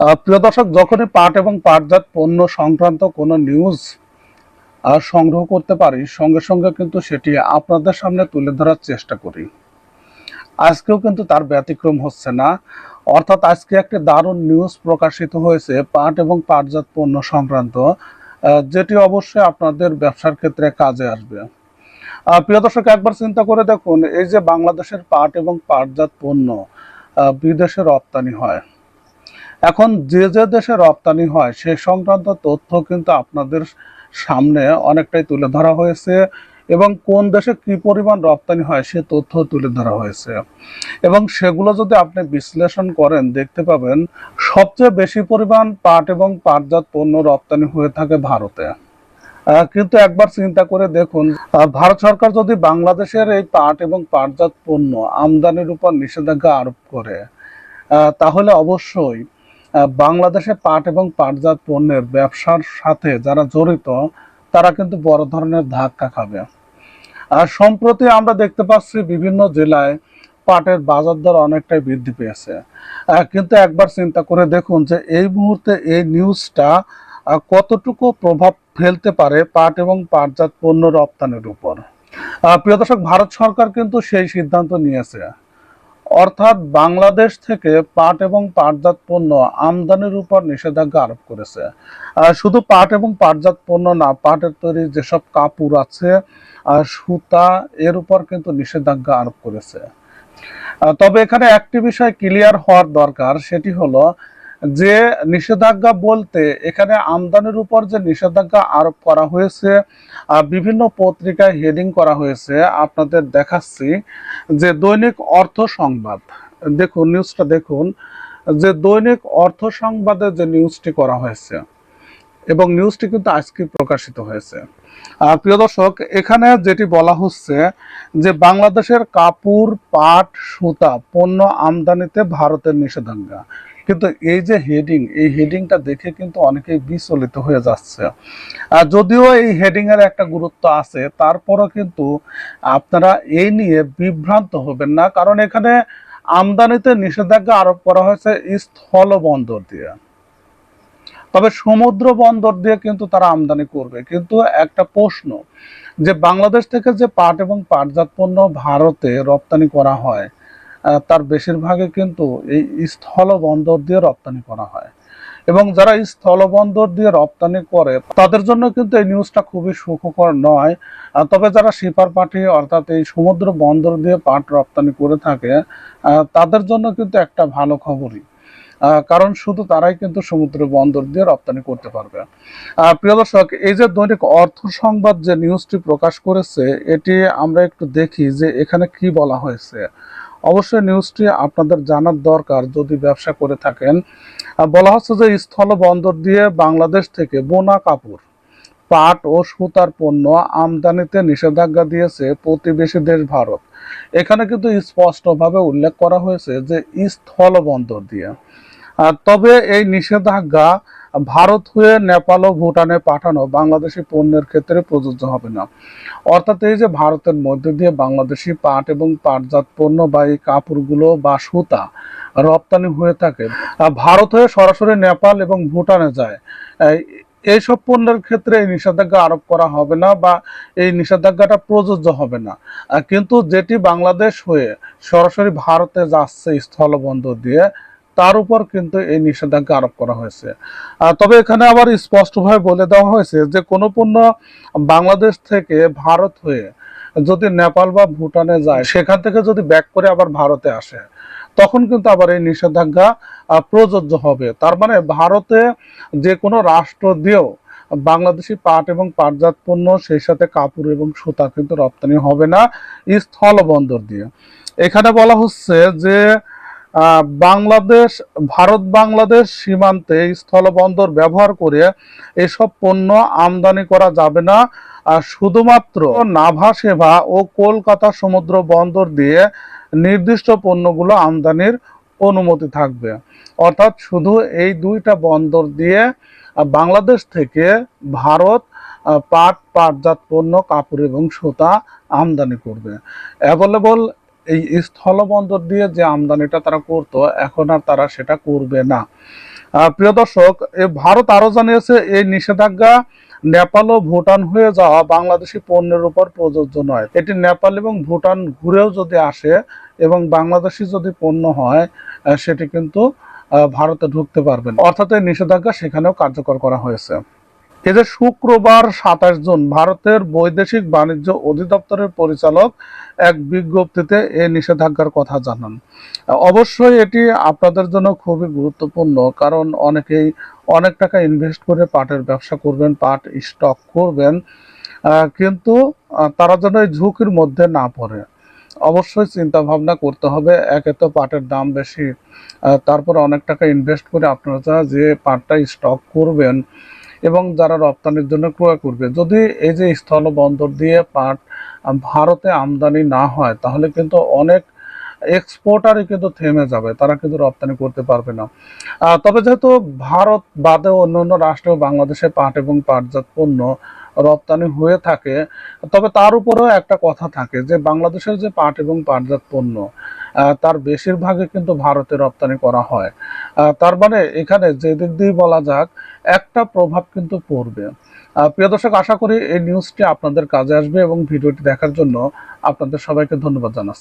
প্রিয় দর্শক, যখনই পাট এবং পাটজাত পণ্য সংক্রান্ত কোনো নিউজ সংগ্রহ করতে পারি, সঙ্গে সঙ্গে কিন্তু সেটি আপনাদের সামনে তুলে ধরার চেষ্টা করি। আজকেও কিন্তু তার ব্যতিক্রম হচ্ছে না। অর্থাৎ আজকে একটি দারুণ নিউজ প্রকাশিত হয়েছে পাট এবং পাটজাত পণ্য সংক্রান্ত যেটি অবশ্যই আপনাদের ব্যবসার ক্ষেত্রে কাজে আসবে। প্রিয় দর্শক, একবার চিন্তা করে দেখুন, এই যে বাংলাদেশের পাট এবং পাটজাত পণ্য বিদেশে রপ্তানি হয় এখন যে যে দেশে রপ্তানি হয়, সে সংক্রান্ত তথ্য কিন্তু আপনাদের সামনে অনেকটাই তুলে ধরা হয়েছে এবং কোন দেশে কি পরিমাণ রপ্তানি হয়, সে তথ্য তুলে ধরা হয়েছে। এবং সেগুলো যদি আপনি বিশ্লেষণ করেন, দেখতে পাবেন সবচেয়ে বেশি পরিমাণ পাট এবং পাটজাত পণ্য রপ্তানি হয়ে থাকে ভারতে। কিন্তু একবার চিন্তা করে দেখুন ভারত সরকার যদি বাংলাদেশের এই পাট এবং পাটজাত পণ্য আমদানির উপর নিষেধাজ্ঞা আরোপ করে তাহলে অবশ্যই বাংলাদেশে পাট এবং পাটজাত পণ্যের ব্যবসার সাথে যারা জড়িত, তারা কিন্তু বড় ধরনের ধাক্কা খাবে। আর সম্প্রতি আমরা দেখতে পাচ্ছি বিভিন্ন জেলায় পাটের বাজার দর অনেকটাই বৃদ্ধি পেয়েছে। কিন্তু একবার চিন্তা করে দেখুন যে এই মুহূর্তে এই নিউজটা কতটুকু প্রভাব ফেলতে পারে পাট এবং পাটজাত পণ্য রপ্তানির উপর। প্রিয় দর্শক, ভারত সরকার কিন্তু সেই সিদ্ধান্ত নিয়েছে। অর্থাৎ বাংলাদেশ থেকে পাট এবং পাটজাত পণ্য আমদানির উপর নিষেধাজ্ঞা আরোপ করেছে। শুধু পাট এবং পাটজাত পণ্য না, পাটের তৈরি যেসব কাপড় আছে সুতা, এর উপর কিন্তু নিষেধাজ্ঞা আরোপ করেছে। তবে এখানে একটি বিষয় ক্লিয়ার হওয়ার দরকার, সেটি হলো যে নিষেধাজ্ঞা বলতে এখানে আমদানির উপর যে নিষেধাজ্ঞা আরোপ করা হয়েছে বিভিন্ন পত্রিকায় হেডিং করা হয়েছে, আপনাদের দেখাচ্ছি যে দৈনিক অর্থ সংবাদ। দেখুন, নিউজটা দেখুন, যে দৈনিক অর্থ সংবাদে যে নিউজটি করা হয়েছে, এবং নিউজটি কিন্তু আজকে প্রকাশিত হয়েছে। প্রিয় দর্শক, এখানে যেটি বলা হচ্ছে যে বাংলাদেশের কাপড়, পাট, সুতা, পণ্য আমদানিতে ভারতের নিষেধাজ্ঞা। কিন্তু এই যে হেডিং এই হেডিংটা দেখে কিন্তু অনেকেই বিচলিত হয়ে যাচ্ছে। আর যদিও এই হেডিং এর একটা গুরুত্ব আছে, তারপরও কিন্তু আপনারা এই নিয়ে বিভ্রান্ত হবেন না, কারণ এখানে আমদানিতে নিষেধাজ্ঞা আরোপ করা হয়েছে স্থল বন্দর দিয়ে। তবে সমুদ্র বন্দর দিয়ে কিন্তু তারা আমদানি করবে। কিন্তু একটা প্রশ্ন, যে বাংলাদেশ থেকে যে পাট এবং পাটজাত পণ্য ভারতে রপ্তানি করা হয় তার বেশিরভাগই কিন্তু এই স্থল বন্দর দিয়ে রপ্তানি করা হয়। এবং যারা স্থল বন্দর দিয়ে রপ্তানি করে, তাদের জন্য কিন্তু এই নিউজটা খুবই সুখকর নয়। তবে যারা শিপার পাঠি অর্থাৎ এই সমুদ্র বন্দর দিয়ে পাট রপ্তানি করে থাকে তাদের জন্য কিন্তু একটা ভালো খবরই। কারণ শুধু তারাই কিন্তু সমুদ্র বন্দর দিয়ে রপ্তানি করতে পারবে। প্রিয় দর্শক, এই যে দৈনিক অর্থ সংবাদ যে নিউজটি প্রকাশ করেছে, এটি আমরা একটু দেখি যে এখানে কি বলা হয়েছে। অবশ্যই নিউজটি আপনাদের জানার দরকার যদি ব্যবসা করে থাকেন। বলা হচ্ছে যে স্থল বন্দর দিয়ে বাংলাদেশ থেকে বোনা কাপড়, পাট ও সুতার পণ্য আমদানিতে নিষেধাজ্ঞা দিয়েছে প্রতিবেশী দেশ ভারত। এখানে কিন্তু স্পষ্টভাবে উল্লেখ করা হয়েছে যে স্থল বন্দর দিয়ে। তবে এই নিষেধাজ্ঞা ভারত হয়ে নেপাল ও ভুটানে পাঠানো বাংলাদেশি পণ্যের ক্ষেত্রে প্রযোজ্য হবে না। অর্থাৎ এই যে ভারতের মধ্যে দিয়ে বাংলাদেশি পাট এবং পাটজাত পণ্য বা এই কাপড়গুলো বা সুতা রপ্তানি হয়ে থাকে ভারত হয়ে সরাসরি নেপাল এবং ভুটানে যায় এই- এইসব পণ্যের ক্ষেত্রে এই নিষেধাজ্ঞা আরোপ করা হবে না বা এই নিষেধাজ্ঞাটা প্রযোজ্য হবে না। কিন্তু যেটি বাংলাদেশ হয়ে সরাসরি ভারতে যাচ্ছে স্থলবন্দর দিয়ে তার উপর কিন্তু এই নিষেধাজ্ঞা আরোপ করা হয়েছে। তবে এখানে আবার স্পষ্টভাবে বলে দেওয়া হয়েছে যে, কোনো পণ্য বাংলাদেশ থেকে ভারত হয়ে যদি নেপাল বা ভুটানে যায়, সেখান থেকে যদি ব্যাক করে আবার ভারতে আসে, তখন কিন্তু আবার এই নিষেধাজ্ঞা প্রযোজ্য হবে। তার মানে ভারতে যে কোনো রাষ্ট্র দিয়েও বাংলাদেশি পাট এবং পাটজাত পণ্য, সেই সাথে কাপড় এবং সুতা কিন্তু রপ্তানি হবে না স্থল বন্দর দিয়ে। এখানে বলা হচ্ছে যে বাংলাদেশ, ভারত, বাংলাদেশ সীমান্তে স্থলবন্দর ব্যবহার করে এসব পণ্য আমদানি করা যাবে না। শুধুমাত্র নাভা সেবা ও কলকাতা সমুদ্র বন্দর দিয়ে নির্দিষ্ট পণ্যগুলো আমদানির অনুমতি থাকবে। অর্থাৎ শুধু এই দুইটা বন্দর দিয়ে বাংলাদেশ থেকে ভারত পাট, পাটজাত পণ্য, কাপড় এবং সুতা আমদানি করবে। অ্যাভেলেবল এই স্থলবন্দর দিয়ে যে আমদানিটা তারা করতো, এখন আর তারা সেটা করবে না। প্রিয় দর্শক ভারত আরও জানিয়েছে, এই নিষেধাজ্ঞা নেপাল ও ভুটান হয়ে যাওয়া বাংলাদেশি পণ্যের উপর প্রযোজ্য নয়। এটি নেপাল এবং ভুটান ঘুরেও যদি আসে এবং বাংলাদেশি যদি পণ্য হয় সেটি কিন্তু ভারতে ঢুকতে পারবেন অর্থাৎ এই নিষেধাজ্ঞা সেখানেও কার্যকর করা হয়েছে। যে শুক্রবার সাতাশ জুন ভারতের বৈদেশিক বাণিজ্য অধিদপ্তরের পরিচালক এক বিজ্ঞপ্তিতে এই নিষেধাজ্ঞার কথা জানান। অবশ্যই এটি আপনাদের জন্য খুবই গুরুত্বপূর্ণ, কারণ অনেকেই অনেক টাকা ইনভেস্ট করে পাটের ব্যবসা করবেন, পাট স্টক করবেন কিন্তু তারা যেন এই ঝুঁকির মধ্যে না পড়ে। অবশ্যই চিন্তা ভাবনা করতে হবে, একে তো পাটের দাম বেশি তারপর অনেক টাকা ইনভেস্ট করে আপনারা যে পাটটা স্টক করবেন এবং যারা রপ্তানির জন্য ক্রয় করবে। যদি এই যে স্থল বন্দর দিয়ে পাট ভারতে আমদানি না হয়, তাহলে কিন্তু অনেক এক্সপোর্টারই কিন্তু থেমে যাবে। তারা কিন্তু রপ্তানি করতে পারবে না। তবে যেহেতু ভারত বাদে অন্য অন্য রাষ্ট্রেও বাংলাদেশে পাট এবং পাটজাত পণ্য রপ্তানি হয়ে থাকে, তবে তার উপরেও একটা কথা থাকে যে, বাংলাদেশের যে পাট এবং পাটজাত পণ্য তার বেশিরভাগই কিন্তু ভারতে রপ্তানি করা হয়। তার মানে এখানে যে দিক দিয়ে বলা যাক, একটা প্রভাব কিন্তু পড়বে। প্রিয় দর্শক, আশা করি এই নিউজটি আপনাদের কাজে আসবে এবং ভিডিওটি দেখার জন্য আপনাদের সবাইকে ধন্যবাদ জানাচ্ছি।